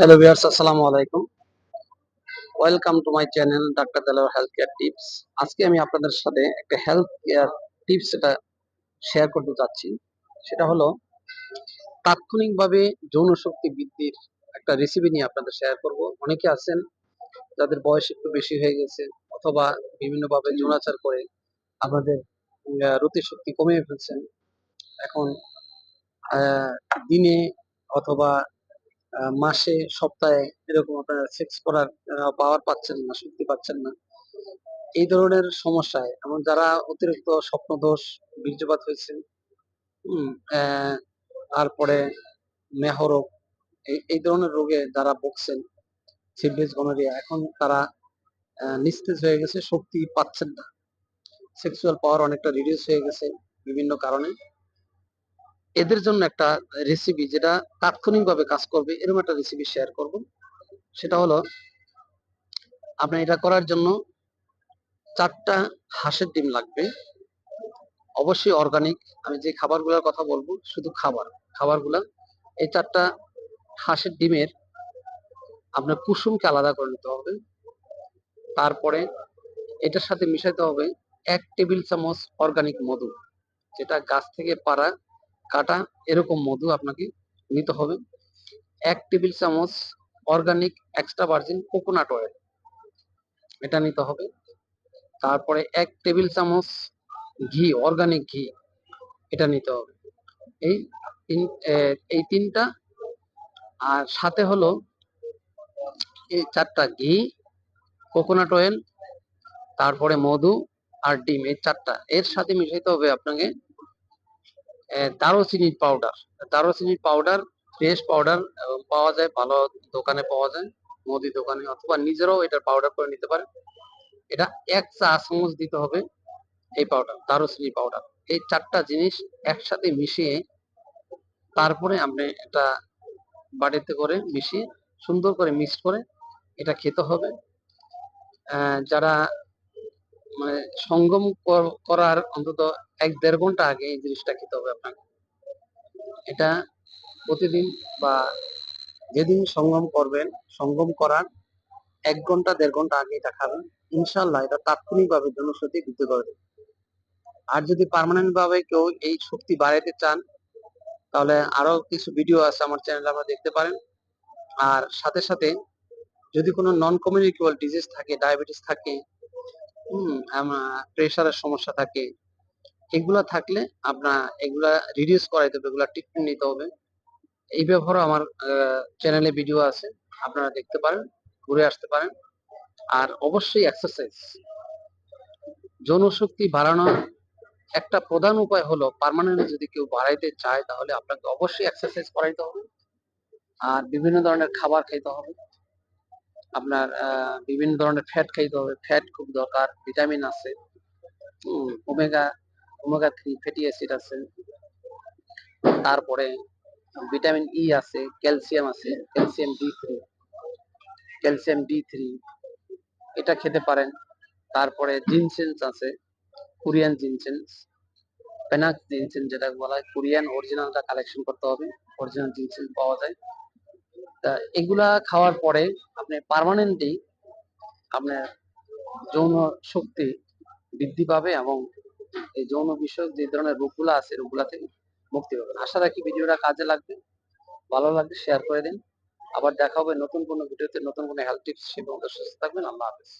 Hello viewers আসসালামু আলাইকুম। Welcome to my channel doctor Delwar health care tips আজকে আমি আপনাদের সাথে একটা হেলথ কেয়ার টিপস এটা শেয়ার করতে চাচ্ছি সেটা হলো, তাৎক্ষণিকভাবে যৌন শক্তি বৃদ্ধির একটা রেসিপি নিয়ে আপনাদের শেয়ার করব। অনেকে আছেন যাদের বয়স একটু বেশি হয়ে গেছে, অথবা বিভিন্নভাবে যৌনাচার করে আমাদের রতি শক্তি কমিয়ে ফেলছেন। এখন দিনে অথবা মাসে, সপ্তাহে এরকম আপনারা সেক্স করার পাওয়ার পাচ্ছেন না শক্তি পাচ্ছেন না। এই ধরনের সমস্যায় এমন যারা অতিরিক্ত স্বপ্নদোষ বীর্যপাত হয়েছে তারপরে মেহরোগ এই ধরনের রোগে যারা ভুগছেন সিভিস গনোরিয়া এখন তারা নিস্তেজ হয়ে গেছে, শক্তি পাচ্ছেন না। সেক্সুয়াল পাওয়ার অনেকটা রিডিউস হয়ে গেছে বিভিন্ন কারণে। এদের জন্য একটা রেসিপি যেটা তাৎক্ষণিকভাবে কাজ করবে, এরকম একটা রেসিপি শেয়ার করব। সেটা হলো আপনার এটা করার জন্য চারটা হাঁসের ডিম লাগবে। অবশ্যই অর্গানিক আমি যে খাবারগুলোর কথা বলব, শুধু খাবার, খাবারগুলা। এই চারটা হাঁসের ডিমের আপনার কুসুমকে আলাদা করে নিতে হবে। তারপরে এটার সাথে মিশাইতে হবে এক টেবিল চামচ অর্গানিক মধু, যেটা গাছ থেকে পাড়া কাটা এরকম মধু আপনাকে নিতে হবে। এক টেবিল চামচ organic extra virgin coconut oil এটা নিতে হবে। তারপরে এক টেবিল চামচ ঘি অর্গানিক ঘি এটা নিতে হবে। এই এই তিনটা আর সাথে হলো এই চারটা ঘি কোকোনাট অয়েল তারপরে মধু আর ডিম, এই চারটা। এর সাথে মিশাইতে হবে আপনাকে দারুচিনির পাউডার দারুচিনির পাউডার ফ্রেশ পাউডার পাওয়া যায়, ভালো দোকানে পাওয়া যায়, মুদি দোকানে, অথবা নিজেরাও এটা পাউডার করে নিতে পারেন। এটা এক চা চামচ দিতে হবে এই পাউডার দারুচিনি পাউডার এই চারটা জিনিস একসাথে মিশিয়ে তারপরে আপনি এটা বাড়িতে করে মিশিয়ে সুন্দর করে মিক্স করে এটা খেতে হবে। যারা মানে সঙ্গম করার অন্তত এক দেড় ঘণ্টা আগে এই জিনিসটা খেতে হবে আপনাকে। এটা প্রতিদিন বা যেদিন সঙ্গম করবেন, সঙ্গম করার এক ঘণ্টা, দেড় ঘণ্টা আগে এটা খাবেন। ইনশাল্লাহ এটা তাৎক্ষণিকভাবে জনশক্তি বৃদ্ধি করে দেবে। আর যদি পার্মানেন্ট ভাবে কেউ এই শক্তি বাড়াইতে চান, তাহলে আরও কিছু ভিডিও আছে আমার চ্যানেলে আপনারা দেখতে পারেন। আর সাথে সাথে যদি কোনো নন কমিউনিকেবল ডিজিজ থাকে ডায়াবেটিস থাকে হম প্রেশারের সমস্যা থাকে। এগুলা থাকলে আপনার এগুলা রিডিউস করাইতে হবে, এগুলা ট্রিটমেন্ট নিতে হবে। এই ব্যাপারে আমার চ্যানেলে ভিডিও আছে, আপনারা দেখতে পারেন, ঘুরে আসতে পারেন। আর অবশ্যই এক্সারসাইজ যৌনশক্তি বাড়ানোর একটা প্রধান উপায় হলো পার্মানেন্ট যদি কেউ বাড়াইতে চায়, তাহলে আপনাকে অবশ্যই এক্সারসাইজ করাইতে হবে। আর বিভিন্ন ধরনের খাবার খাইতে হবে। আপনার বিভিন্ন ধরনের ফ্যাট খাইতে হবে। ফ্যাট খুব দরকার ভিটামিন আছে। Omega omega three fatty acid আছে। তারপরে ভিটামিন ই আছে ক্যালসিয়াম আছে calcium D three calcium D three এটা খেতে পারেন। তারপরে জিনসেন্স আছে কোরিয়ান জিনসেন্স পেনাক্স জিনসেন্স যেটা বলা হয় কোরিয়ান অরিজিনালটা কালেকশন করতে হবে। অরিজিনাল জিনসেন্স পাওয়া যায়। এগুলা খাওয়ার পরে আপনি পারমানেন্টলি আপনার যৌন শক্তি বৃদ্ধি পাবে এবং এই যৌন বিষয়ক যে ধরনের রোগগুলো আছে, রোগগুলা থেকে মুক্তি পাবেন। আশা রাখি ভিডিওটা কাজে লাগবে, ভালো লাগবে শেয়ার করে দিন। আবার দেখা হবে নতুন কোনো ভিডিওতে নতুন কোনো হেলথ টিপস সে সুস্থ থাকবেন, আল্লাহ হাফেজ।